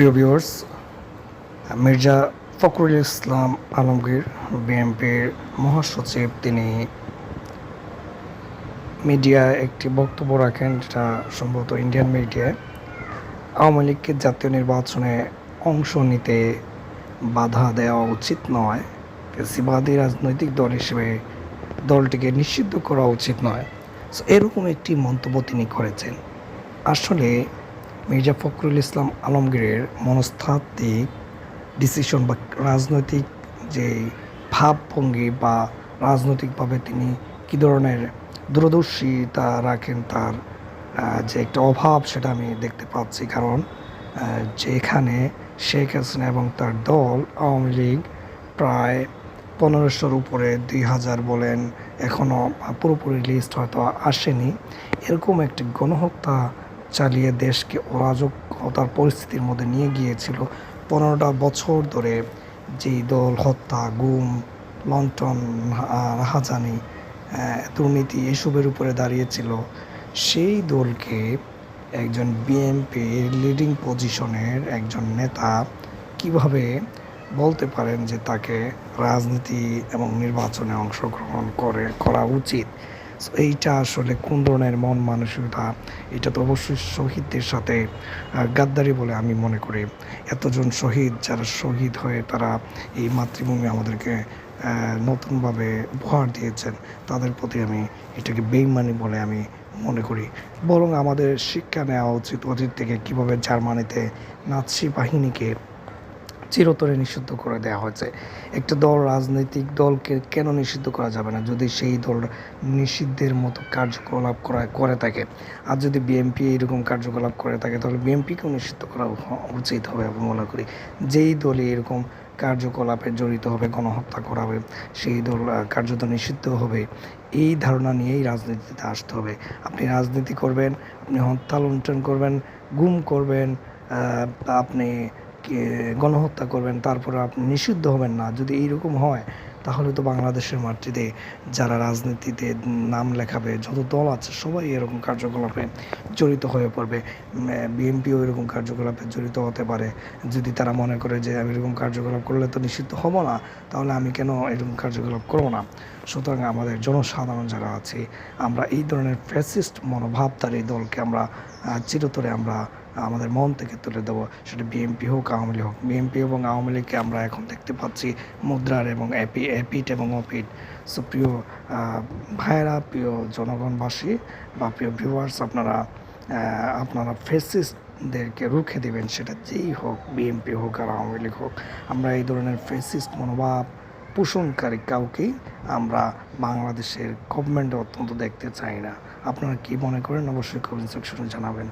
প্রিয় ভিউয়ার্স, মির্জা ফখরুল ইসলাম আলমগীর, বিএনপির মহাসচিব, তিনি মিডিয়ায় একটি বক্তব্য রাখেন, যেটা সম্ভবত ইন্ডিয়ান মিডিয়ায়, আওয়ামী লীগকে জাতীয় নির্বাচনে অংশ নিতে বাধা দেওয়া উচিত নয়, ফেসিবাদী রাজনৈতিক দল হিসেবে দলটিকে নিষিদ্ধ করা উচিত নয়। এরকম একটি মন্তব্য তিনি করেছেন। আসলে মির্জা ফখরুল ইসলাম আলমগীরের মনস্তাত্ত্বিক ডিসিশন বা রাজনৈতিক যে ভাবভঙ্গি বা রাজনৈতিকভাবে তিনি কী ধরনের দূরদর্শিতা রাখেন তার যে একটা অভাব সেটা আমি দেখতে পাচ্ছি। কারণ যেখানে শেখ হাসিনা এবং তার দল আওয়ামী লীগ প্রায় পনেরোশোর উপরে, দুই হাজার বলেন এখনও পুরোপুরি লিস্ট হয়তো আসেনি। এরকম একটি গণহত্যা চালিয়ে দেশকে অরাজকতার পরিস্থিতির মধ্যে নিয়ে গিয়েছিল। পনেরোটা বছর ধরে যেই দল, হত্যা, গুম লন্ঠন রাহাজানি দুর্নীতি এসবের উপরে দাঁড়িয়েছিল, সেই দলকে একজন বিএনপির লিডিং পজিশনের একজন নেতা কীভাবে বলতে পারেন যে তাকে রাজনীতি এবং নির্বাচনে অংশগ্রহণ করে করা উচিত? এইটা আসলে কোন ধরনের মন মানসিকতা? এটা তো অবশ্যই শহীদদের সাথে গাদ্দারি বলে আমি মনে করি। এতজন শহীদ যারা শহীদ হয়ে তারা এই মাতৃভূমি আমাদেরকে নতুনভাবে উপহার দিয়েছেন, তাদের প্রতি আমি এটাকে বেইমানি বলে আমি মনে করি। বরং আমাদের শিক্ষা নেওয়া উচিত অতীত থেকে কীভাবে জার্মানিতে নাৎসি বাহিনীকে চিরতরে নিষিদ্ধ করে দেওয়া হয়েছে। একটা দল রাজনৈতিক দলকে কেন নিষিদ্ধ করা যাবে না যদি সেই দল নিষিদ্ধের মতো কার্যকলাপ করা করে থাকে? আর যদি বিএনপি এরকম কার্যকলাপ করে থাকে, তাহলে বিএনপিকেও নিষিদ্ধ করা উচিত হবে আমি মনে করি। যেই দলই এরকম কার্যকলাপে জড়িত হবে, গণহত্যা করা হবে সেই দল কার্যত নিষিদ্ধ হবে, এই ধারণা নিয়েই রাজনীতিতে আসতে হবে। আপনি রাজনীতি করবেন, আপনি হত্যা লুণ্ঠন করবেন, গুম করবেন আপনি গণহত্যা করবেন, তারপরে আপনি নিষিদ্ধ হবেন না। যদি এইরকম হয়, তাহলে তো বাংলাদেশের মাটিতে যারা রাজনীতিতে নাম লেখাবে, যত দল আছে, সবাই এরকম কার্যকলাপে জড়িত হয়ে পড়বে। বিএনপিও এরকম কার্যকলাপে জড়িত হতে পারে। যদি তারা মনে করে যে আমি এরকম কার্যকলাপ করলে তো নিষিদ্ধ হব না, তাহলে আমি কেন এরকম কার্যকলাপ করব না? সুতরাং আমাদের জনসাধারণ যারা আছে, আমরা এই ধরনের ফ্যাসিস্ট মনোভাবতার এই দলকে আমরা চিরতরে আমরা আমাদের মন থেকে তুলে দেবো। সেটা বিএনপি হোক, আওয়ামী লীগ হোক। বিএনপি এবং আওয়ামী লীগকে আমরা এখন দেখতে পাচ্ছি মুদ্রার এবং অ্যাপি অ্যাপিট এবং অপিট সো প্রিয় ভাইয়েরা, প্রিয় জনগণবাসী বা প্রিয় ভিউয়ার্স আপনারা আপনারা ফেসিস্টদেরকে রুখে দেবেন, সেটা যেই হোক বিএনপি হোক আর আওয়ামী লীগ হোক। আমরা এই ধরনের ফেসিস্ট মনোভাব পোষণকারী কাউকেই আমরা বাংলাদেশের গভর্নমেন্টে অত্যন্ত দেখতে চাই না। আপনারা কি মনে করেন? অবশ্যই কমেন্ট সেকশনে জানাবেন।